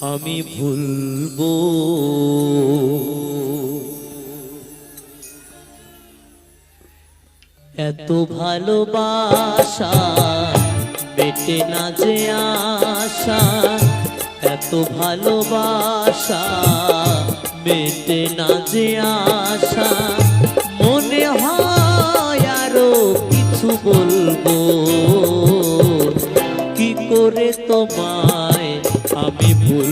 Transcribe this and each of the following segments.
আমি ভুলবো। এত ভালোবাসা বেটে না যে আশা এত ভালোবাসা বেটে না যে আশা। মনে হয় আরও কিছু বলব। কি করে আমি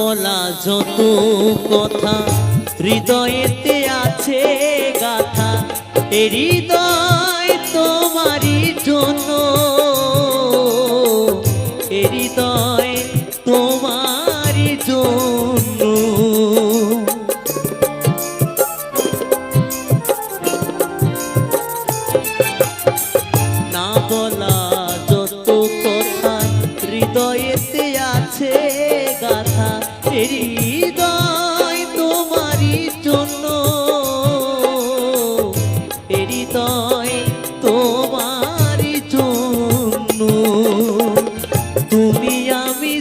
বলা যত কথা, হৃদয়েতে আছে গাথা হৃদয় তোমারই জন্য। এ হৃদয় তোমারই জন্য। না বলা যত কথা, হৃদয়েতে তোমারই তুমি আমি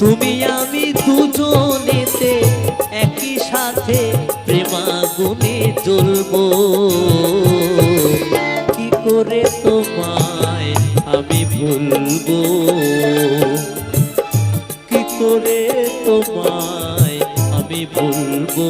তুমি আমি একই সাথে প্রেমাগুনে কি করে তোমায় আমি করে তোমায় আমি ভুলবো?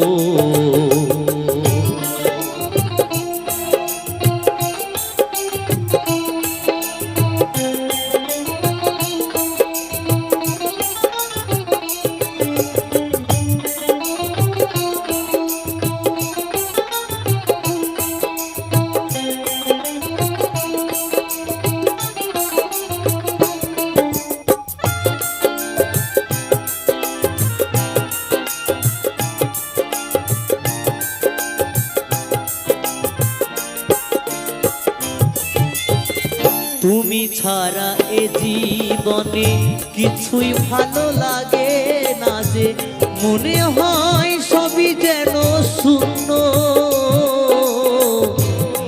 তুমি ছাড়া এ জীবনে কিছুই ভালো লাগে না যে মনে হয় সবই যেন শূন্য।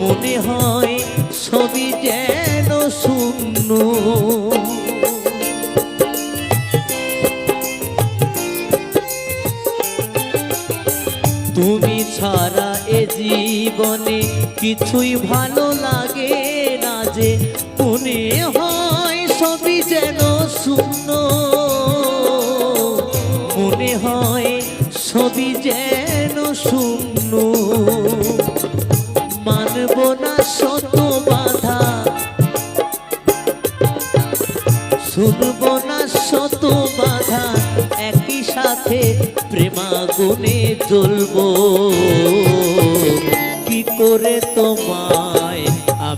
মনে হয় সবই যেন শূন্য। তুমি ছাড়া এ জীবনে কিছুই ভালো লাগে না যে মনে হয় সবই যেন শূন্য। মনে হয় সবই যেন শূন্য। মানব না শত বাধা। শুনব না শত বাধা। একই সাথে প্রেমাগুনে জ্বলব। কি করে তোমায়